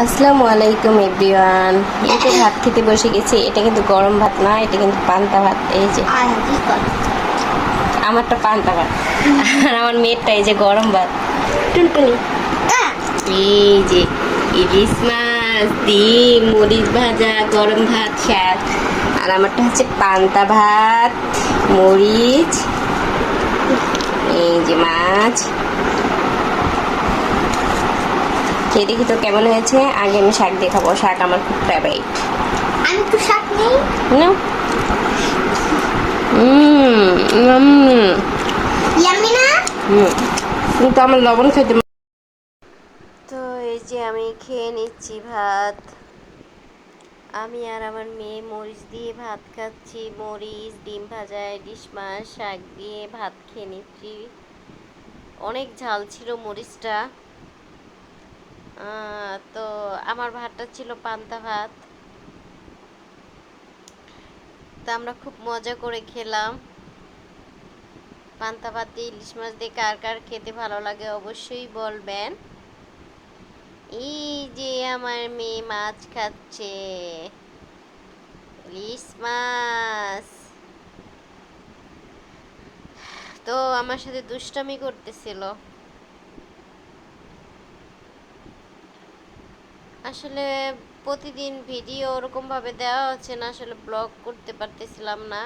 আসসালামু আলাইকুম এভরিওয়ান। এই তো ভাত খেতে বসে গেছি। এটা কিন্তু গরম ভাত না এটা কিন্তু পান্তা ভাত। এই যে আমারটা পান্তা ভাত। আর আমার মেয়েরটা এই যে গরম ভাত। টুনটুনি। এই যে ইলিশ মাছ ডিম মরিচ ভাজা গরম ভাত শাক আর আমারটা হচ্ছে পান্তা ভাত মরিচ এই যে মাছ। খেয়ে দেখি তো কেমন হয়েছে? আগে আমি শাক দিয়ে খাব শাক আমার খুব ফেভারিট আমি একটু শাক নেই। না? হুম ইয়ামি না? কিন্তু আমার লবণ খেতে তো এই যে আমি খেয়ে নিচ্ছি ভাত। আমি আর আমার মেয়ে মরিচ দিয়ে ভাত খাচ্ছি। মরিচ ডিম ভাজা ইলিশ মাছ শাক দিয়ে ভাত খেয়ে নিচ্ছি। অনেক ঝাল ছিল মরিচটা। তো আমার ভাতটা ছিল পান্তা ভাত। তো আমরা খুব মজা করে খেলাম। পান্তা ভাত দিয়ে ইলিশ মাছ দিয়ে কার কার খেতে ভালো লাগে অবশ্যই বলবেন। এই যে আমার মেয়ে মাছ খাচ্ছে। ইলিশ মাছ। তো আমার সাথে দুষ্টামি করতেছিল। আসলে প্রতিদিন ভিডিও ওরকম ভাবে দেওয়া হচ্ছে না, আসলে ব্লগ করতে পারতেছিলাম না।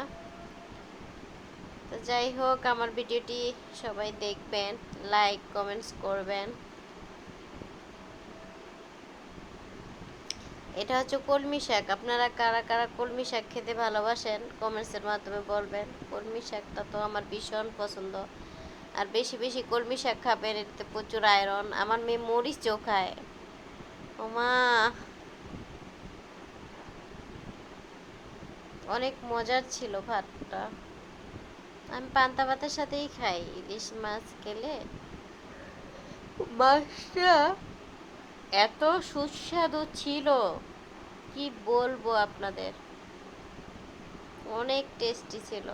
তো যাই হোক, আমার ভিডিওটি সবাই দেখবেন, লাইক, কমেন্টস করবেন। এটা হচ্ছে কলমি শাক। আপনারা কারা কারা কলমি শাক খেতে ভালোবাসেন কমেন্টসের মাধ্যমে বলবেন। কলমি শাকটা তো আমার ভীষণ পছন্দ। আর বেশি বেশি কলমি শাক খাবেন, এটাতে প্রচুর আয়রন আমার মেয়ে মরিচও খায়। ওমা। অনেক মজার ছিল ভাতটা। আমি পান্তা ভাতের সাথেই খাই ইলিশ মাছ খেলে মাছটা এত সুস্বাদু ছিল কি বলব আপনাদের? অনেক টেস্টি ছিল।